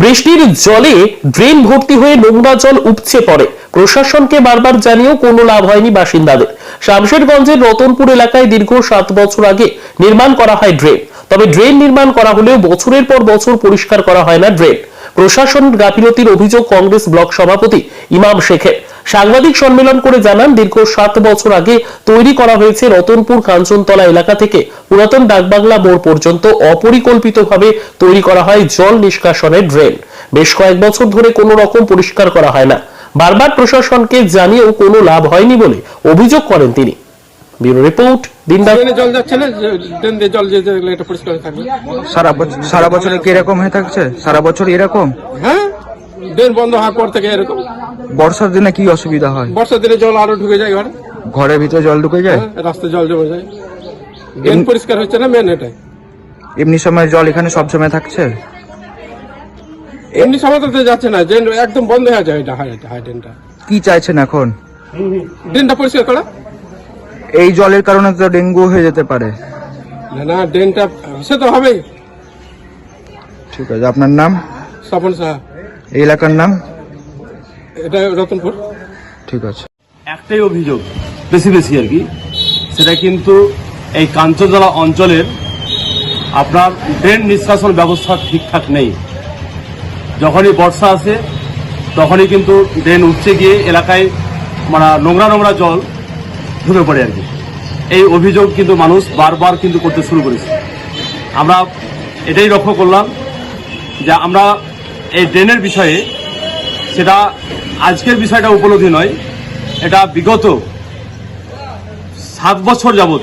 বৃষ্টির জলে ড্রেন ভর্তি হয়ে নোংরা জল উপচে পড়ে। প্রশাসনকে বারবার জানিয়েও কোনো লাভ হয়নি বাসিন্দাদের। শামশেরগঞ্জের রতনপুর এলাকায় দীর্ঘ সাত বছর আগে নির্মাণ করা হয় ড্রেন। তবে ড্রেন নির্মাণ করা হলেও বছরের পর বছর পরিষ্কার করা হয় না ড্রেন। প্রশাসন গাফিলতির অভিযোগ কংগ্রেস ব্লক সভাপতি ইমাম শেখের। সাংবাদিক সম্মেলন করে জানান, দীর্ঘ সাত বছর আগে তৈরি করা হয়েছে রতনপুর কাঞ্চনতলা এলাকা থেকে পুরাতন ডাকবাংলা মোড় পর্যন্ত অপরিকল্পিতভাবে তৈরি করা হয় জল নিষ্কাশনের ড্রেন। বেশ কয়েক বছর ধরে কোনো রকম পরিষ্কার করা হয় না। বারবার প্রশাসনকে জানিয়েও কোনো লাভ হয়নি বলে অভিযোগ করেন তিনি। ব্যুরো রিপোর্ট দিনদার জল যাচ্ছে না? ড্রেন দিয়ে জল যেতে গেলে এটা পরিষ্কার থাকবে। সারা বছর সারা বছরে কি এরকম হয়ে থাকছে? সারা বছর এরকম? হ্যাঁ? ড্রেন বন্ধ হওয়ার পর থেকে এরকম। বর্ষার দিনে কি অসুবিধা হয়? বর্ষার দিনে জল আরও ঢুকে যায় ঘরে ঘরের ভিতরে জল ঢুকে যায়? হ্যাঁ, রাস্তায় জল জমে যায়। ড্রেন পরিষ্কার হচ্ছে না? মেন এটাই। এমনি সময় জল এখানে সব সময় থাকছে? এমনি সময় তো যাচ্ছে না। ড্রেন একদম বন্ধ হয়ে যায়। এটা হাই হাই ড্রেনটা কি চাইছেন এখন? ড্রেনটা পরিষ্কার করা। এই জলের কারণে তো ডেঙ্গু হয়ে যেতে পারে। না না ড্রেনটা সে তো হবেই। ঠিক আছে আপনার নাম? স্বপন সাহা। এই এলাকার নাম? এটা রতনপুর। ঠিক আছে। একটাই অভিযোগ বেশি বেশি আর কি সেটা কিন্তু এই কাঞ্চনজলা অঞ্চলের আপনার ড্রেন নিষ্কাশন ব্যবস্থা ঠিকঠাক নেই। যখনই বর্ষা আসে তখনই কিন্তু ড্রেন উঠছে গিয়ে এলাকায় মানে নোংরা নোংরা জল ঢুকে পড়ে আর কি। এই অভিযোগ কিন্তু মানুষ বারবার কিন্তু করতে শুরু করেছে। আমরা এটাই লক্ষ্য করলাম যে আমরা এই ড্রেনের বিষয়ে সেটা আজকের বিষয়টা উপলব্ধি নয়, এটা বিগত সাত বছর যাবত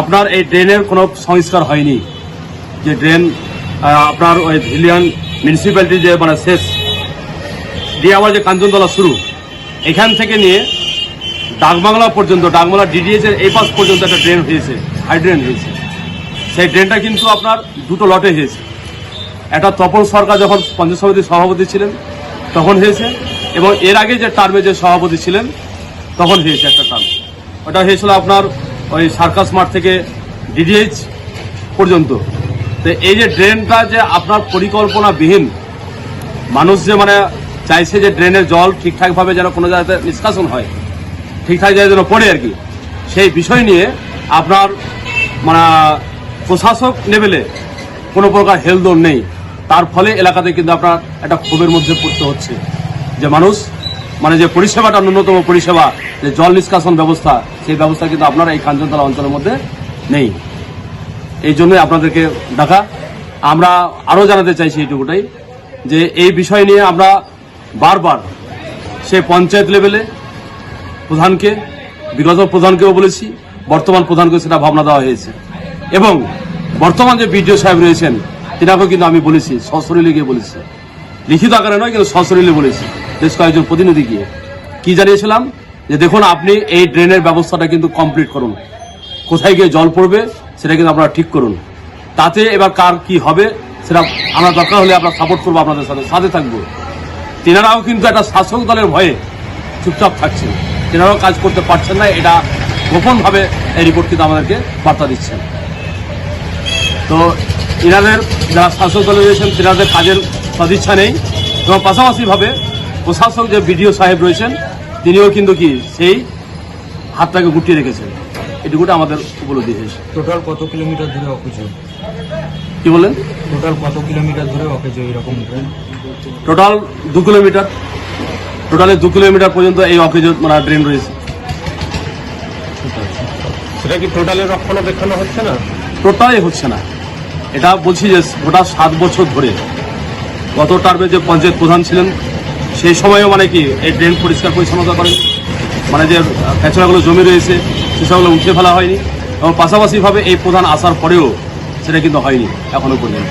আপনার এই ড্রেনের কোনো সংস্কার হয়নি। যে ড্রেন আপনার ওই হিলিয়ান মিউনিসিপ্যালিটি যে মানে শেষ, দিয়ে আবার যে কাঞ্চনতলা শুরু, এখান থেকে নিয়ে ডাকবাংলা পর্যন্ত, ডাকবাংলা ডিডিএস এর এই পাশ পর্যন্ত একটা ড্রেন হয়েছে হাই ড্রেন হয়েছে। সেই ড্রেনটা কিন্তু আপনার দুটো লটে হয়েছে। একটা তপন সরকার যখন পঞ্চায়েত সমিতির সভাপতি ছিলেন, তখন হয়েছে। এবং এর আগে যে টার্মে যে সভাপতি ছিলেন, তখন হয়েছে একটা টার্ম ওটা হয়েছিল আপনার ওই সার্কাস মাঠ থেকে ডিডিএইচ পর্যন্ত। তো এই যে ড্রেনটা যে আপনার পরিকল্পনাবিহীন, মানুষ যে মানে চাইছে যে ড্রেনের জল ঠিকঠাকভাবে যেন কোনো জায়গাতে নিষ্কাশন হয় ঠিকঠাক যেন পড়ে আর কি। সেই বিষয় নিয়ে আপনার মানে প্রশাসক লেভেলে কোনো প্রকার হেলদোল নেই। তার ফলে এলাকাতে কিন্তু আপনার একটা ক্ষোভের মধ্যে পড়তে হচ্ছে। যে মানুষ মানে যে পরিষেবাটা ন্যূনতম পরিষেবা, যে জল নিষ্কাশন ব্যবস্থা, সেই ব্যবস্থা কিন্তু আপনার এই কাঞ্চনতলা অঞ্চলের মধ্যে নেই। এই জন্যই আপনাদেরকে ডাকা। আমরা আরও জানাতে চাইছি এইটুকুটাই যে এই বিষয় নিয়ে আমরা বারবার সে পঞ্চায়েত লেভেলে প্রধানকে, বিগত প্রধানকেও বলেছি, বর্তমান প্রধানকেও সেটা ভাবনা দেওয়া হয়েছে। এবং বর্তমান যে বিডিও সাহেব রয়েছেন, তিনাকেও কিন্তু আমি বলেছি, সশরীরে গিয়ে বলেছি। লিখিত আকারে নয়, কিন্তু সশরীরে বলেছি, বেশ কয়েকজন প্রতিনিধি গিয়ে। কি জানিয়েছিলাম? যে দেখুন, আপনি এই ড্রেনের ব্যবস্থাটা কিন্তু কমপ্লিট করুন। কোথায় গিয়ে জল পড়বে, সেটা কিন্তু আপনারা ঠিক করুন। তাতে এবার কার কি হবে, সেটা আমরা দরকার হলে আমরা সাপোর্ট করব আপনাদের সাথে সাথে থাকব। তেনারাও কিন্তু একটা শাসক দলের ভয়ে চুপচাপ থাকছেন। তেনারাও কাজ করতে পারছেন না এটা গোপনভাবে এই রিপোর্ট কিন্তু আমাদেরকে বার্তা দিচ্ছেন। তো এনাদের যারা শাসক দলে রয়েছেন তেনাদের কাজের সদিচ্ছা নেই এবং পাশাপাশিভাবে প্রশাসক যে বিডিও সাহেব রয়েছেন তিনিও কিন্তু কি সেই হাতটাকে গুটিয়ে রেখেছেন। এটুকুটা আমাদের উপলব্ধি হয়েছে। টোটাল কত কিলোমিটার ধরে অকেজ কি বলেন টোটাল কত কিলোমিটার ধরে অকেজ এরকম টোটাল দু কিলোমিটার টোটালে দু কিলোমিটার পর্যন্ত এই অকেজ মানে ড্রেন রয়েছে। সেটা কি টোটালি রক্ষণাবেক্ষণ হচ্ছে না? হচ্ছে না। এটা বলছি যে গোটা সাত বছর ধরে গত টার্মে যে পঞ্চায়েত প্রধান ছিলেন সেই সময়ও মানে কি এই ড্রেন পরিষ্কার পরিচ্ছন্নতা করেন। মানে যে ফ্যাচরাগুলো জমি রয়েছে সেসবগুলো উঠে ফেলা হয়নি। এবং পাশাপাশিভাবে এই প্রধান আসার পরেও সেটা কিন্তু হয়নি এখনও পর্যন্ত।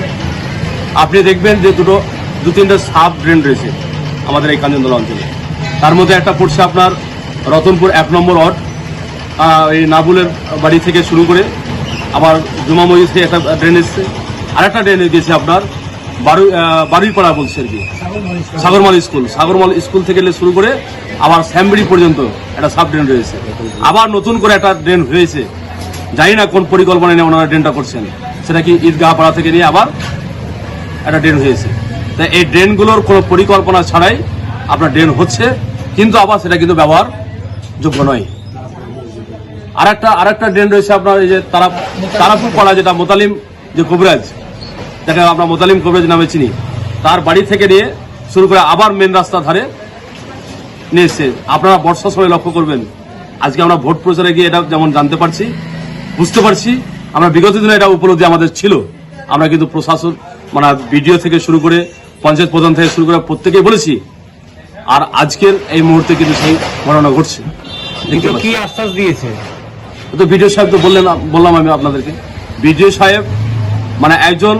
আপনি দেখবেন যে দুটো দু তিনটে সাব ড্রেন রয়েছে। আমাদের এই কাঞ্চনতলা অঞ্চলে। তার মধ্যে একটা পড়ছে আপনার রতনপুর এক নম্বর ওয়ার্ড। এই নাবুলের বাড়ি থেকে শুরু করে আবার জুমা মসজিদ একটা ড্রেন এসছে। আরেকটা ড্রেন গেছে আপনার বারু বারুইপাড়া বলছে আর কি। সাগরমাল স্কুল। সাগরমাল স্কুল থেকে শুরু করে আবার শ্যামবিড়ি পর্যন্ত একটা সাব ড্রেন রয়েছে। আবার নতুন করে একটা ড্রেন হয়েছে। জানি না কোন পরিকল্পনা নিয়ে ওনারা ড্রেনটা করছেন। সেটা কি ঈদগাহ পাড়া থেকে নিয়ে আবার একটা ড্রেন হয়েছে। এই ড্রেনগুলোর কোনো পরিকল্পনা ছাড়াই আপনার ড্রেন হচ্ছে, কিন্তু আবার সেটা কিন্তু ব্যবহার যোগ্য নয়। আর একটা আর একটা ড্রেন রয়েছে আপনার এই যে তারা তারাপুর পাড়া যেটা মোতালিম যে কবিরাজ যাকে আমরা মোতালিম কবিরাজ নামে চিনি, তার বাড়ি থেকে নিয়ে শুরু করে আবার মেন রাস্তা ধারে নিয়ে এসছে। আপনারা বর্ষার সময় লক্ষ্য করবেন, আজকে আমরা ভোট প্রচারে গিয়ে এটা যেমন জানতে পারছি, বুঝতে পারছি, আমরা বিগত দিনে এটা উপলব্ধি আমাদের ছিল। আমরা কিন্তু প্রশাসন মানে বিডিও থেকে শুরু করে পঞ্চায়েত প্রধান থেকে শুরু করে প্রত্যেকেই বলেছি আর আজকের এই মুহূর্তে কিন্তু সেই ঘটনা ঘটছে। কি আশ্বাস দিয়েছে? তো বিডিও সাহেব তো বললেন বললাম আমি আপনাদেরকে। বিডিও সাহেব মানে একজন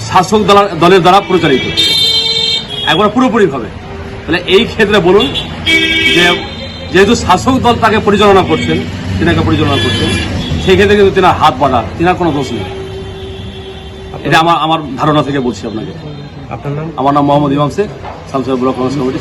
শাসক দলা- দলের দ্বারা প্রচারিত। একবার পুরোপুরি ভাবে তাহলে এই ক্ষেত্রে বলুন যে যেহেতু শাসক দল তাকে পরিচালনা করছেন তিনাকে পরিচালনা করছেন সেই ক্ষেত্রে কিন্তু তিনার হাত বাড়া তিনার কোনো দোষ নেই। এটা আমার আমার ধারণা থেকে বলছি আপনাকে। আপনার নাম? আমার নাম মোহাম্মদ ইমাম শেখ সামসাহ ব্লক কংগ্রেস কমিটি